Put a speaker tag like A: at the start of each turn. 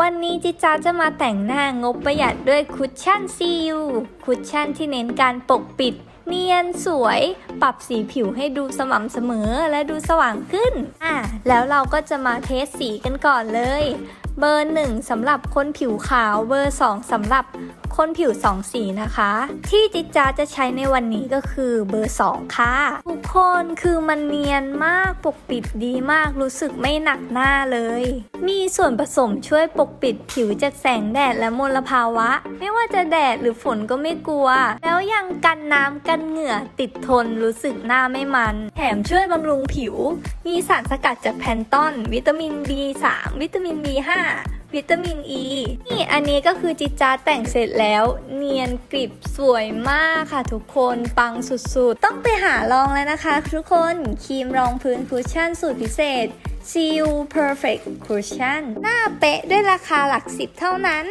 A: วันนี้จิจ้าจะมาแต่งหน้างบประหยัดด้วยคุชชั่นซีลคุชชั่นที่เน้นการปกปิด เนียนสวย ปรับสีผิวให้ดูสม่ำเสมอและดูสว่างขึ้น อะ แล้วเราก็จะมาเทสสีกันก่อนเลย เบอร์หนึ่งสำหรับคนผิวขาว เบอร์สองสำหรับคนผิวสองสีนะคะ ที่จิจาจะใช้ในวันนี้ก็คือเบอร์สองค่ะ ทุกคนคือมันเนียนมากปกปิดดีมากรู้สึกไม่หนักหน้าเลย มีส่วนผสมช่วยปกปิดผิวจากแสงแดดและมลภาวะ ไม่ว่าจะแดดหรือฝนก็ไม่กลัว แล้วยังกันน้ำกันเหงื่อ ติดทนรู้สึกหน้าไม่มัน แถมช่วยบำรุงผิว มีสารสกัดจากแพนตอน วิตามิน B3 วิตามิน B5 วิตามินอ e. ีนี่อันนี้ก็คือจิจาแต่งเสร็จแล้ว เนียนกริบสวยมากค่ะทุกคนปังสุดๆ ต้องไปหาลองแล้วนะคะ ทุกคนครีมรองพื้นคุชชั่นสูตรพิเศษ Seal Perfect Cushion หน้าเป๊ะด้วยราคาหลักสิบเท่านั้น